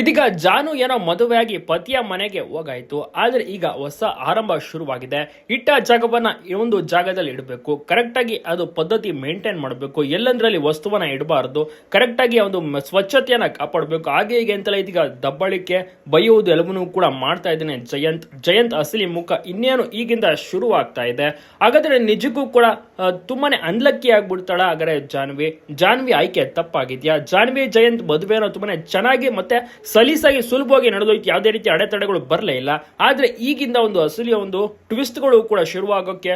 ಇದೀಗ ಜಾನು ಏನೋ ಮದುವೆಯಾಗಿ ಪತಿಯ ಮನೆಗೆ ಹೋಗಾಯ್ತು, ಆದ್ರೆ ಈಗ ಹೊಸ ಆರಂಭ ಶುರುವಾಗಿದೆ. ಇಟ್ಟ ಜಾಗವನ್ನ ಈ ಒಂದು ಜಾಗದಲ್ಲಿ ಇಡಬೇಕು. ಕರೆಕ್ಟ್ ಆಗಿ ಅದು ಪದ್ಧತಿ ಮೇಂಟೈನ್ ಮಾಡಬೇಕು. ಎಲ್ಲಂದ್ರಲ್ಲಿ ವಸ್ತುವನ್ನ ಇಡಬಾರದು. ಕರೆಕ್ಟ್ ಆಗಿ ಒಂದು ಸ್ವಚ್ಛತೆಯನ್ನ ಕಾಪಾಡಬೇಕು. ಹಾಗೆ ಹೀಗೆ ಅಂತಲೇ ಇದೀಗ ದಬ್ಬಳಿಕೆ, ಬೈಯುವುದು ಎಲ್ಲವನ್ನೂ ಕೂಡ ಮಾಡ್ತಾ ಇದ್ದಾನೆ ಜಯಂತ್. ಜಯಂತ್ ಅಸಲಿ ಮುಖ ಇನ್ನೇನು ಈಗಿಂದ ಶುರುವಾಗ್ತಾ ಇದೆ. ಹಾಗಾದ್ರೆ ನಿಜಕ್ಕೂ ಕೂಡ ತುಂಬಾನೇ ಅನ್ಲಕ್ಕಿ ಆಗ್ಬಿಡ್ತಾಳ ಹಾಗಾದ್ರೆ ಜಾನ್ವಿ. ಜಾನ್ವಿ ಆಯ್ಕೆ ತಪ್ಪಾಗಿದ್ಯಾ? ಜಾನ್ವಿ, ಜಯಂತ್ ಮದುವೆ ತುಂಬಾನೇ ಚೆನ್ನಾಗಿ ಮತ್ತೆ ಸಲೀಸಾಗಿ ಸುಲಭವಾಗಿ ನಡೆದೋಯ್ತು. ಯಾವುದೇ ರೀತಿ ಅಡೆತಡೆಗಳು ಬರಲೇ ಇಲ್ಲ. ಆದರೆ ಈಗಿಂದ ಒಂದು ಅಸಲಿಯ ಒಂದು ಟ್ವಿಸ್ಟ್ಗಳು ಕೂಡ ಶುರುವಾಗೋಕ್ಕೆ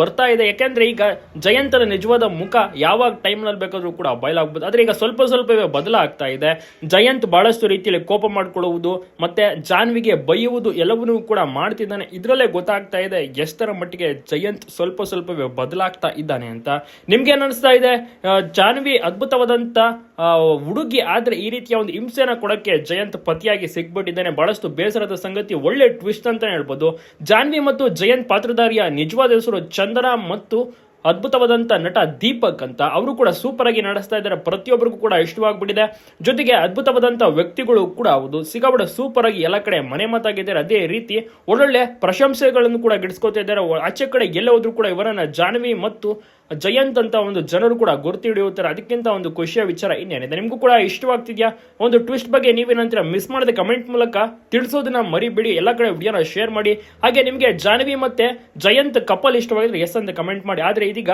ಬರ್ತಾ ಇದೆ. ಯಾಕೆಂದರೆ ಈಗ ಜಯಂತನ ನಿಜವಾದ ಮುಖ ಯಾವಾಗ ಟೈಮ್ನಲ್ಲಿ ಬೇಕಾದರೂ ಕೂಡ ಬಯಲಾಗ್ಬೋದು. ಆದರೆ ಈಗ ಸ್ವಲ್ಪ ಸ್ವಲ್ಪವೇ ಬದಲಾಗ್ತಾ ಇದೆ. ಜಯಂತ್ ಬಹಳಷ್ಟು ರೀತಿಯಲ್ಲಿ ಕೋಪ ಮಾಡಿಕೊಳ್ಳುವುದು, ಮತ್ತೆ ಜಾನ್ವಿಗೆ ಬೈಯುವುದು ಎಲ್ಲವನ್ನೂ ಕೂಡ ಮಾಡ್ತಿದ್ದಾನೆ. ಇದರಲ್ಲೇ ಗೊತ್ತಾಗ್ತಾ ಇದೆ ಎಷ್ಟರ ಮಟ್ಟಿಗೆ ಜಯಂತ್ ಸ್ವಲ್ಪ ಸ್ವಲ್ಪವೇ ಬದಲಾಗ್ತಾ ಇದ್ದಾನೆ ಅಂತ. ನಿಮ್ಗೆ ಏನ್ ಅನಿಸ್ತಾ ಇದೆ? ಜಾನ್ವಿ ಅದ್ಭುತವಾದಂಥ ಹುಡುಗಿ, ಆದರೆ ಈ ರೀತಿಯ ಒಂದು ಹಿಂಸೆನ ಕೊಡಕ್ಕೆ ಜಯಂತ್ ಪತಿಯಾಗಿ ಸಿಕ್ಬಿಟ್ಟಿದ್ದಾನೆ. ಬಹಳಷ್ಟು ಬೇಸರದ ಸಂಗತಿ, ಒಳ್ಳೆ ಟ್ವಿಸ್ಟ್ ಅಂತಾನೆ ಹೇಳ್ಬೋದು. ಜಾನ್ವಿ ಮತ್ತು ಜಯಂತ್ ಪಾತ್ರಧಾರಿಯ ನಿಜವಾದ ಹೆಸರು ಚಂದನ ಮತ್ತು ಅದ್ಭುತವಾದಂತ ನಟ ದೀಪಕ್ ಅಂತ. ಅವರು ಕೂಡ ಸೂಪರ್ ಆಗಿ ನಡೆಸ್ತಾ ಇದ್ದಾರೆ. ಪ್ರತಿಯೊಬ್ಬರಿಗೂ ಕೂಡ ಇಷ್ಟವಾಗ್ಬಿಟ್ಟಿದೆ. ಜೊತೆಗೆ ಅದ್ಭುತವಾದಂತ ವ್ಯಕ್ತಿಗಳು ಕೂಡ ಹೌದು. ಸಿಗಾಬಡ ಸೂಪರ್ ಆಗಿ ಎಲ್ಲ ಕಡೆ ಮನೆ ಮಾತಾಗಿದ್ದಾರೆ. ಅದೇ ರೀತಿ ಒಳ್ಳೊಳ್ಳೆ ಪ್ರಶಂಸೆಗಳನ್ನು ಕೂಡ ಗಿಡಿಸ್ಕೊತಾ ಇದ್ದಾರೆ. ಆಚೆ ಕಡೆ ಎಲ್ಲ ಕೂಡ ಇವರನ್ನ ಜಾನ್ವಿ ಮತ್ತು ಜಯಂತ್ ಅಂತ ಒಂದು ಜನರು ಕೂಡ ಗುರುತು ಹಿಡಿಯುತ್ತಾರೆ. ಅದಕ್ಕಿಂತ ಒಂದು ಖುಷಿಯ ವಿಚಾರ ಇನ್ನೇನಿದೆ ನಿಮಗೂ ಕೂಡ ಇಷ್ಟವಾಗ್ತಿದ್ಯಾ? ಒಂದು ಟ್ವಿಸ್ಟ್ ಬಗ್ಗೆ ನೀವೇನಂತೀರ ಮಿಸ್ ಮಾಡದೆ ಕಮೆಂಟ್ ಮೂಲಕ ತಿಳಿಸೋದನ್ನ ಮರಿಬೇಡಿ. ಎಲ್ಲ ಕಡೆ ವಿಡಿಯೋನ ಶೇರ್ ಮಾಡಿ. ಹಾಗೆ ನಿಮಗೆ ಜಾನ್ವಿ ಮತ್ತೆ ಜಯಂತ್ ಕಪಲ್ ಇಷ್ಟವಾಗಿದ್ರೆ ಎಸ್ ಅಂತ ಕಮೆಂಟ್ ಮಾಡಿ. ಆದ್ರೆ ಇದೀಗ